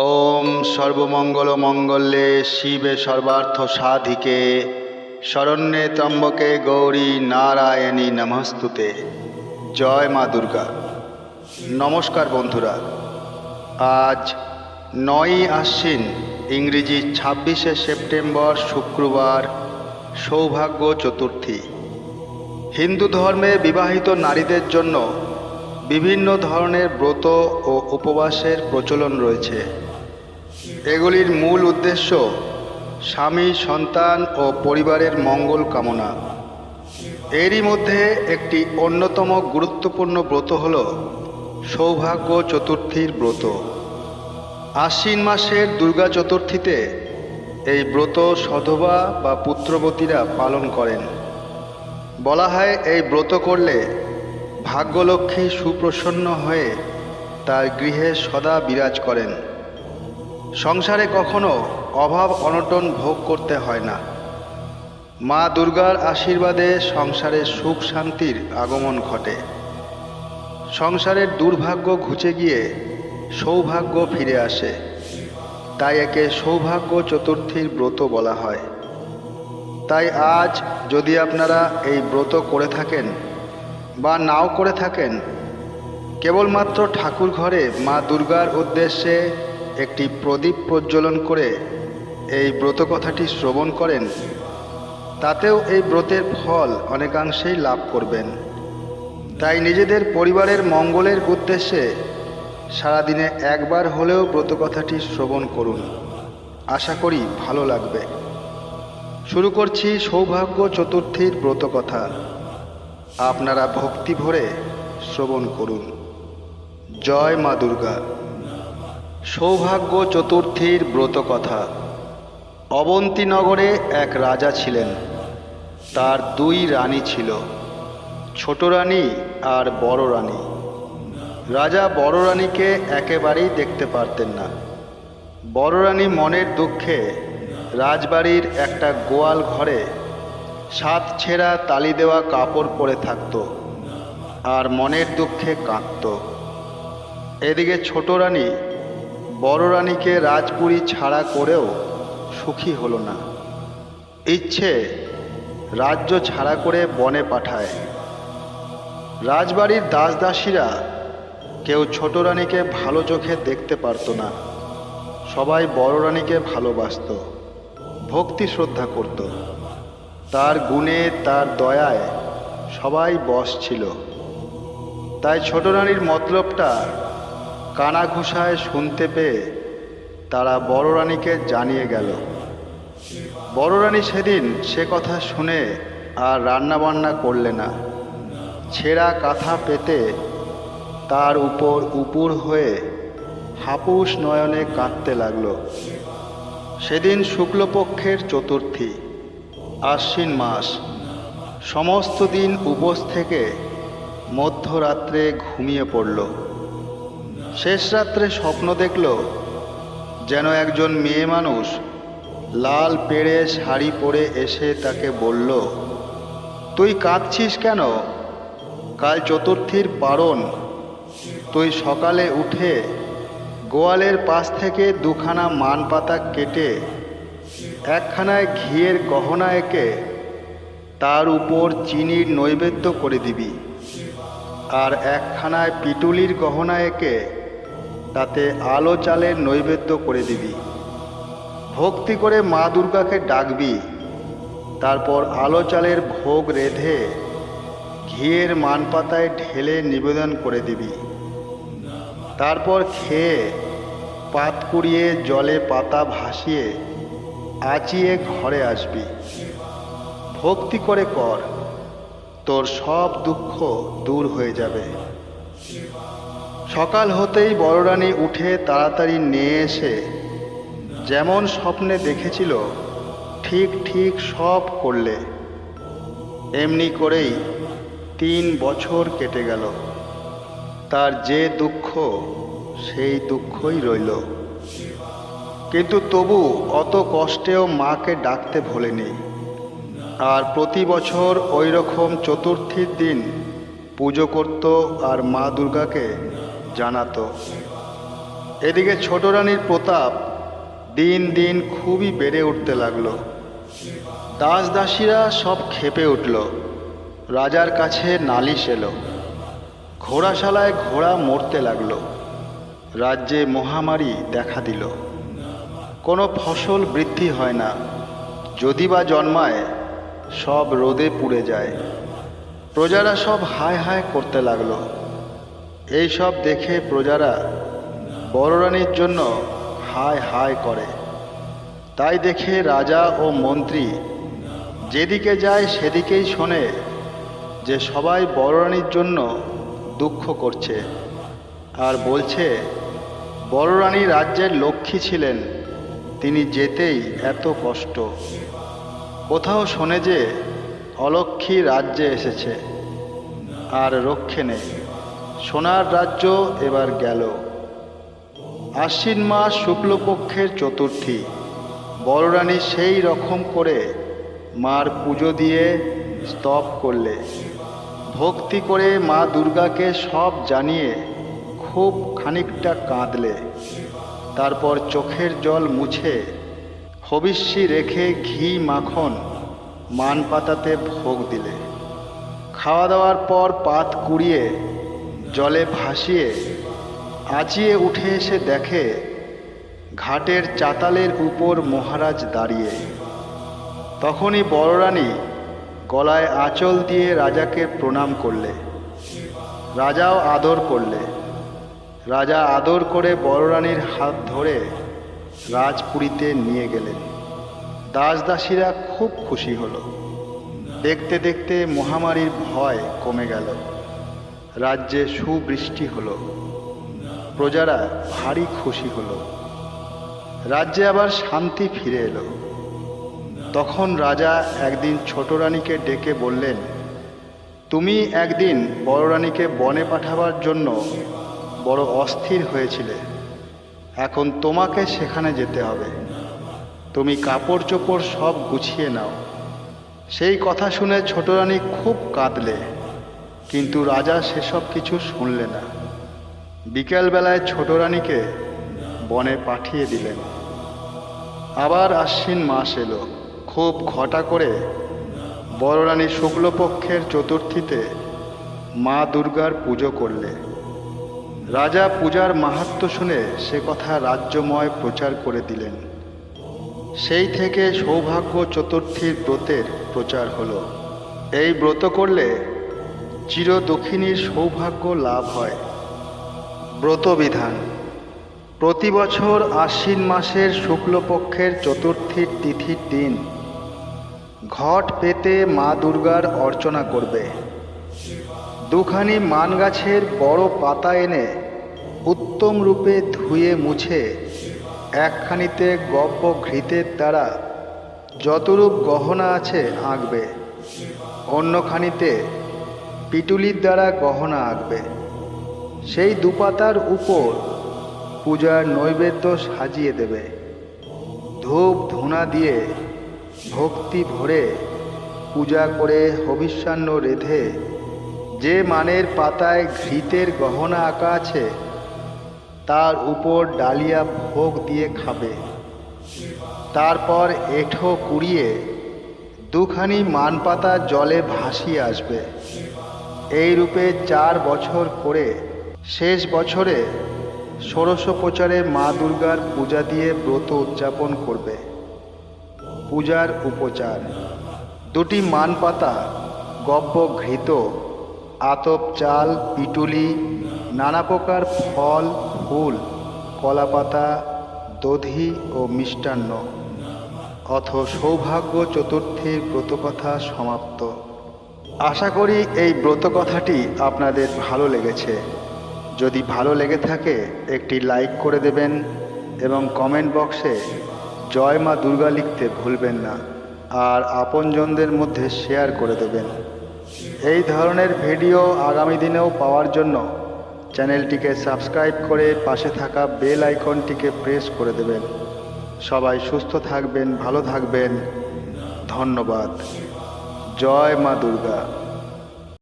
ওম সর্বমঙ্গল মঙ্গলে শিবে সর্বার্থ সাধিকে, শরণ্যে ত্রম্বকে গৌরী নারায়ণী নমস্তুতে। জয় মা দুর্গা। নমস্কার বন্ধুরা। আজ নয়ই আশ্বিন, ইংরেজি ছাব্বিশে সেপ্টেম্বর শুক্রবার, সৌভাগ্য চতুর্থী। হিন্দু ধর্মে বিবাহিত নারীদের জন্য বিভিন্ন ধরনের ব্রত ও উপবাসের প্রচলন রয়েছে। এগুলির মূল উদ্দেশ্য স্বামী, সন্তান ও পরিবারের মঙ্গল কামনা। এরই মধ্যে একটি অন্যতম গুরুত্বপূর্ণ ব্রত হল সৌভাগ্য চতুর্থীর ব্রত। আশ্বিন মাসের দুর্গা চতুর্থীতে এই ব্রত সধবা বা পুত্রবতীরা পালন করেন। বলা হয় এই ব্রত করলে ভাগ্যলক্ষ্মী সুপ্রসন্ন হয়ে তার গৃহে সদা বিরাজ করেন। সংসারে কখনো অভাব অনটন ভোগ করতে হয় না। মা দুর্গার আশীর্বাদে সংসারে সুখ শান্তির আগমন ঘটে। সংসারের দুর্ভাগ্য ঘুচে গিয়ে সৌভাগ্য ফিরে আসে। তাই একে সৌভাগ্য চতুর্থীর ব্রত বলা হয়। তাই আজ যদি আপনারা এই ব্রত করে থাকেন বা নাও করে থাকেন, কেবলমাত্র ঠাকুর ঘরে মা দুর্গার উদ্দেশ্যে একটি প্রদীপ প্রজ্বলন করে এই ব্রত কথাটি শ্রবণ করেন, তাতেও এই ব্রতের ফল অনেকাংশেই লাভ করবেন। তাই নিজেদের পরিবারের মঙ্গলের উদ্দেশ্যে সারাদিনে একবার হলেও ব্রত কথাটি শ্রবণ করুন। আশা করি ভালো লাগবে। শুরু করছি সৌভাগ্য চতুর্থীর ব্রত কথা। আপনারা ভক্তি ভরে শ্রবণ করুন। জয় মা দুর্গা। সৌভাগ্য চতুর্থীর ব্রত কথা অবন্তীনগরে এক রাজা ছিলেন। তার দুই রানী ছিল। ছোট রানী আর বড় রানী। রাজা বড় রানীকে একেবারেই দেখতে পারতেন না। বড় রানী মনের দুঃখে রাজবাড়ির একটা গোয়াল ঘরে সাত ছেঁড়া তালি দেওয়া কাপড় পরে থাকত আর মনের দুঃখে কাঁদত। এদিকে ছোট রানী বড় রানীকে রাজপুরী ছাড়া করেও সুখী হল না। ইচ্ছে রাজ্য ছাড়া করে বনে পাঠায়। রাজবাড়ির দাসদাসীরা কেউ ছোট রানীকে ভালো চোখে দেখতে পারতো না। সবাই বড় রানীকে ভালোবাসত, ভক্তি শ্রদ্ধা করত। তার গুণে, তার দয়ায় সবাই বস ছিল। তাই ছোট রানীর মতলবটা কানা ঘুষায় শুনতে পেয়ে তারা বড় রানীকে জানিয়ে গেল। বড় রানী সেদিন সে কথা শুনে আর রান্নাবান্না করলে না। ছেঁড়া কাঁথা পেতে তার উপর উপুর হয়ে হাপুস নয়নে কাঁদতে লাগল। সেদিন শুক্লপক্ষের চতুর্থী, আশ্বিন মাস। সমস্ত দিন উপোস থেকে মধ্যরাত্রে ঘুমিয়ে পড়ল। শেষ রাত্রে স্বপ্ন দেখল যেন একজন মেয়ে মানুষ লাল পেড়ে শাড়ি পরে এসে তাকে বলল, তুই কাঁদছিস কেন? কাল চতুর্থীর পারণ। তুই সকালে উঠে গোয়ালের পাশ থেকে দুখানা মান পাতা কেটে একখানায় ঘিয়ের গহনা এঁকে তার উপর চিনির নৈবেদ্য করে দিবি আর একখানায় পিটুলির গহনা এঁকে তাতে আলো চালের নৈবেদ্য করে দিবি। ভক্তি করে মা দুর্গাকে ডাকবি। তারপর আলো চালের ভোগ রেধে ঘিয়ের মান পাতায় ঢেলে নিবেদন করে দিবি। তারপর খেয়ে পাত কুড়িয়ে জলে পাতা ভাসিয়ে আচিয়ে ঘরে আসবি। ভক্তি করে কর, তোর সব দুঃখ দূর হয়ে যাবে। সকাল হতেই বড় রানী উঠে তাড়াতাড়ি নিয়ে এসে যেমন স্বপ্নে দেখেছিল, ঠিক ঠিক সব করলে। এমনি করেই তিন বছর কেটে গেল। তার যে দুঃখ, সেই দুঃখই রইল। কিন্তু তবু অত কষ্টেও মাকে ডাকতে ভোলেনি। আর প্রতি বছর ওই রকম চতুর্থীর দিন পুজো করত আর মা দুর্গাকে জানাতো। এদিকে ছোট রানীর প্রতাপ দিন দিন খুবই বেড়ে উঠতে লাগল। দাস দাসীরা সব খেপে উঠল। রাজার কাছে নালিশ এলো। ঘোড়াশালায় ঘোড়া মরতে লাগল। রাজ্যে মহামারী দেখা দিল। কোনো ফসল বৃদ্ধি হয় না। যদি বা জন্মায়, সব রোদে পুড়ে যায়। প্রজারা সব হায় হায় করতে লাগল। এই সব দেখে প্রজারা বড় রানীর জন্য হায় হায় করে। তাই দেখে রাজা ও মন্ত্রী যেদিকে যায় সেদিকেই শোনে যে সবাই বড় রানীর জন্য দুঃখ করছে আর বলছে বড় রানী রাজ্যের লক্ষ্মী ছিলেন, তিনি যেতেই এত কষ্ট। কোথাও শোনে যে অলক্ষ্মী রাজ্যে এসেছে, আর রক্ষে নেই। সোনার রাজ্য এবার গেল। আশ্বিন মাস শুক্লপক্ষের চতুর্থী। বড়রানী সেই রকম করে মার পুজো দিয়ে স্তব করলে। ভক্তি করে মা দুর্গাকে সব জানিয়ে খুব খানিকটা কাঁদলে। তারপর চোখের জল মুছে হবিষ্যি রেখে ঘি মাখন মান পাতাতে ভোগ দিলে। খাওয়া দাওয়ার পর পাত কুড়িয়ে জলে ভাসিয়ে আঁচিয়ে উঠে এসে দেখে ঘাটের চাতালের উপর মহারাজ দাঁড়িয়ে। তখনই বড়রানী গলায় আঁচল দিয়ে রাজাকে প্রণাম করলে। রাজাও আদর করলে। রাজা আদর করে বড়রানীর হাত ধরে রাজপুরীতে নিয়ে গেলেন। দাস দাসীরা খুব খুশি হলো। দেখতে দেখতে মহামারীর ভয় কমে গেল। রাজ্যে সুবৃষ্টি হলো। প্রজারা ভারী খুশি হলো। রাজ্যে আবার শান্তি ফিরে এলো। তখন রাজা একদিন ছোট রানীকে ডেকে বললেন, তুমি একদিন বড় রানীকে বনে পাঠাবার জন্য বড় অস্থির হয়েছিলে। এখন তোমাকে সেখানে যেতে হবে। তুমি কাপড় চোপড় সব গুছিয়ে নাও। সেই কথা শুনে ছোট রানী খুব কাঁদলে। কিন্তু রাজা সেসব কিছু শুনলে না। বিকেলবেলায় ছোট রানীকে বনে পাঠিয়ে দিলেন। আবার আশ্বিন মাস এলো। খুব ঘটা করে বড় রানী শুক্লপক্ষের চতুর্থীতে মা দুর্গার পুজো করলে। রাজা পূজার মাহাত্ম শুনে সে কথা রাজ্যময় প্রচার করে দিলেন। সেই থেকে সৌভাগ্য চতুর্থীর ব্রতের প্রচার হলো। এই ব্রত করলে চির দক্ষিণীর সৌভাগ্য লাভ হয়। ব্রতবিধান। প্রতি বছর আশ্বিন মাসের শুক্লপক্ষের চতুর্থীর তিথির দিন ঘট পেতে মা দুর্গার অর্চনা করবে। দুখানি মান গাছের বড় পাতা এনে উত্তম রূপে ধুয়ে মুছে একখানিতে গব্য ঘৃতের দ্বারা যতরূপ গহনা আছে আঁকবে, অন্যখানিতে পিটুলির দ্বারা গহনা আঁকবে। সেই দুপাতার উপর পূজার নৈবেদ্য সাজিয়ে দেবে। ধূপ ধুনা দিয়ে ভক্তি ভরে পূজা করে হবিষ্যান্ন রেধে যে মানের পাতায় ঘৃতের গহনা আঁকা আছে, তার উপর ডালিয়া ভোগ দিয়ে খাবে। তারপর এঠো কুড়িয়ে দুখানি মান পাতা জলে ভাসিয়ে আসবে। এই রূপে চার বছর করে শেষ বছরে ষোড়শোপচারে মা দুর্গার পূজা দিয়ে ব্রত উদযাপন করবে। পূজার উপচার। দুটি মান পাতা গব্য ঘৃত, আতপ চাল, পিটুলি, নানা প্রকার ফল, ফুল, কলাপাতা, দধি ও মিষ্টান্ন। অথ সৌভাগ্য চতুর্থীর ব্রতকথা সমাপ্ত। আশা করি এই ব্রত কথাটি আপনাদের ভালো লেগেছে। যদি ভালো লেগে থাকে, একটি লাইক করে দেবেন এবং কমেন্ট বক্সে জয় মা দুর্গা লিখতে ভুলবেন না আর আপনজনদের মধ্যে শেয়ার করে দেবেন। এই ধরনের ভিডিও আগামী দিনেও পাওয়ার জন্য চ্যানেলটিকে সাবস্ক্রাইব করে পাশে থাকা বেল আইকনটিকে প্রেস করে দেবেন। সবাই সুস্থ থাকবেন, ভালো থাকবেন। ধন্যবাদ। জয় মা দুর্গা।